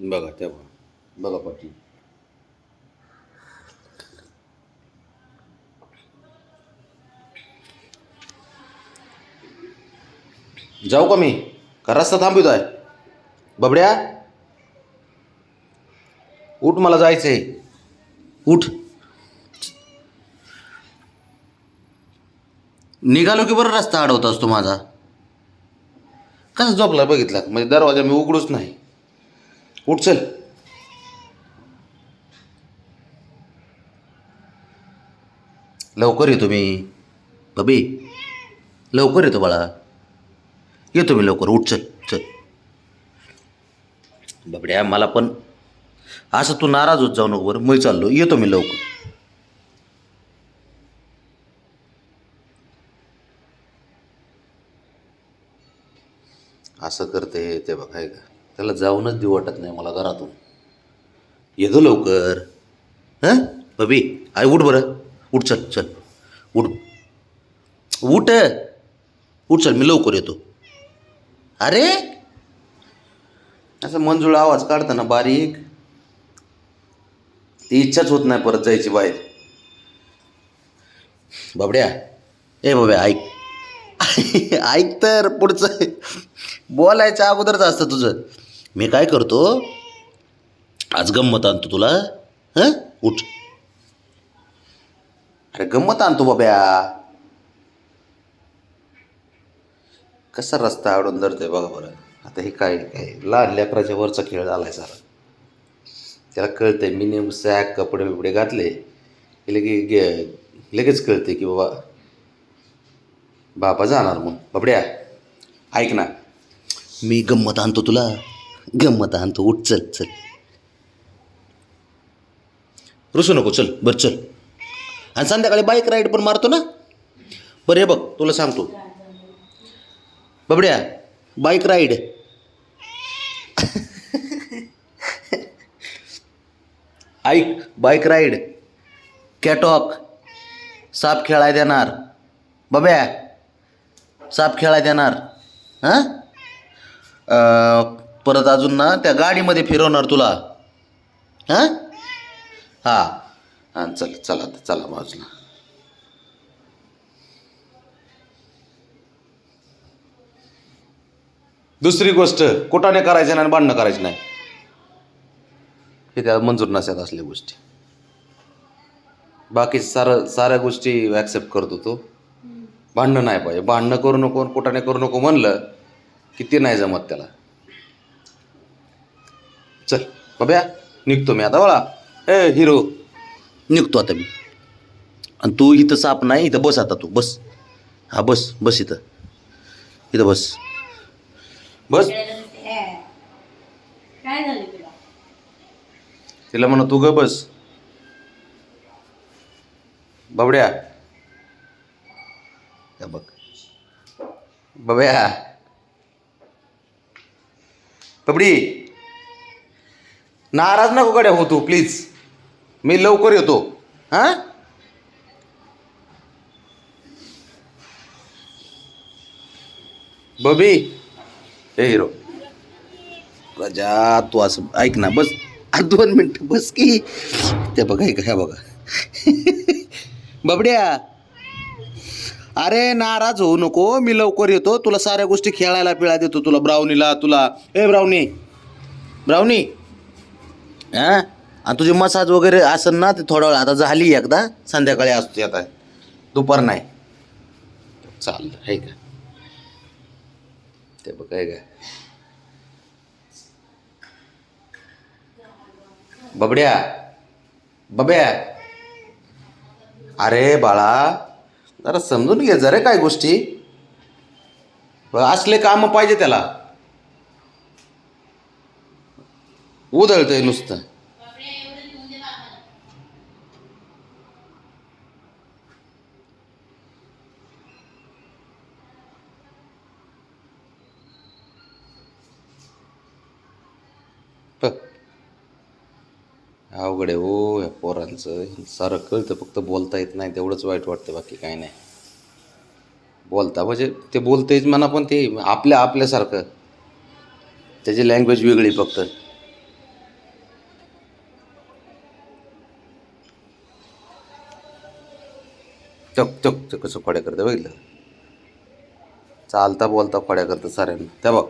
बघा तेव्हा. बघा पाटील जाऊ का मी? का रस्ता थांबवतोय? बबड्या? उठ मला जायचंय. उठ. निघालो की बरं रस्ता अडवतास तू माझा. कसा झोपला बघितला? म्हणजे दरवाजा मी उघडूच नाही. उठ चल लवकर येतो मी. बबी लवकर येतो बाळा. येतो मी लवकर. उठ चल चल. बबड्या मला पण असं तू नाराज होत जाऊ नको बरं. मी चाललो. येतो मी लवकर. असं करते ते बघाय का त्याला जाऊनच देऊ वाटत नाही मला घरातून. येतो लवकर. हां? बबी आय उठ बरं. उठ चल चल. उठ. उठ. उठ चल मी लवकर येतो. अरे! असं मंजूळ आवाज काढताना बारीक. ती इच्छाच होत नाही परत जायची बाहेर. बाबड्या. ए बाब्या ऐक. ऐक तर पुढचं. बोलायच्या अगोदरच असतं तुझं. मी काय करतो? आज गंमत आणतो तुला हं? उठ. अरे गंमत आणतो बाब्या. कसा रस्ता आवडून धरतोय बघा बरं. आता हे काय काय? लहान लेकराच्या वरचा खेळ झालाय सारा. त्याला कळतंय मी नेम सॅक कपडे बिपडे घातले. की लगे गे- लगेच कळते की बाबा बाबा जाणार मग बाबड्या ऐक ना. मी गंमत आणतो तुला. गंमत आणतो उठ चल चल. रुसू नको चल बरं चल. आणि संध्याकाळी बाईक राईड पण मारतो ना? बरं हे बघ तुला सांगतो. बबड्या बाईक राईड ऐक बाईक राईड कॅटॉक साप खेळाय देणार. बब्या साप खेळाय देणार. हां? परत अजून ना त्या गाडीमध्ये फिरवणार तुला. हां? हां. हां चल चला आता चला बाजूला. दुसरी गोष्ट कुटाने करायचं नाही आणि भांडणं करायचं नाही. हे त्या मंजूर नसत असल्या गोष्टी. बाकी सारं साऱ्या गोष्टी ॲक्सेप्ट करतो तो. भांडणं नाही पाहिजे. भांडणं करू नको आणि कुटाने करू नको म्हणलं की ते नाही जमत त्याला. चल बाब्या निघतो मी आता बाळा ए हिरो निघतो आता मी. आणि तू इथं साप नाही इथं बस आता तू बस. हा बस बस इथं. इथं बस. बस. तुला? म्हणा तू ग बस. बाबड्या. बघ. बाब्या बबडी. नाराज नको गड्या हो तू प्लीज मी लवकर येतो. हां? बबी. हे हिरो. प्रजा तू असं ऐक ना बस. दोन मिनटं बस की. ते बघा ऐका ह्या बघा. बबड्या. अरे नाराज होऊ नको. मी लवकर येतो. तुला साऱ्या गोष्टी खेळायला पिळा देतो. तुला ब्राउनीला तुला. ए ब्राउनी. ब्राउनी. हां? आणि तुझी मसाज वगैरे असेल ना ते थोडा वेळ आता झाली एकदा संध्याकाळी असते आता. दुपार नाही. चाललं आहे का? ते बघ आहे का? बबड्या बब्या अरे बाळा जरा समजून घे जरा काय गोष्टी. असले काम पाहिजे त्याला. उधळतंय नुसतं. बघ. अवघड आहे हो या पोरांचं. सारं कळतं फक्त बोलता येत नाही तेवढंच वाईट वाटतं बाकी काही नाही. बोलता म्हणजे ते बोलतेच म्हणा पण ते आपल्या आपल्यासारखं. त्याची लँग्वेज वेगळी फक्त. चक चक चक कसं खोड्या करतं बघितलं? चालता बोलता खोड्या करतं साऱ्यांना. त्या बघ.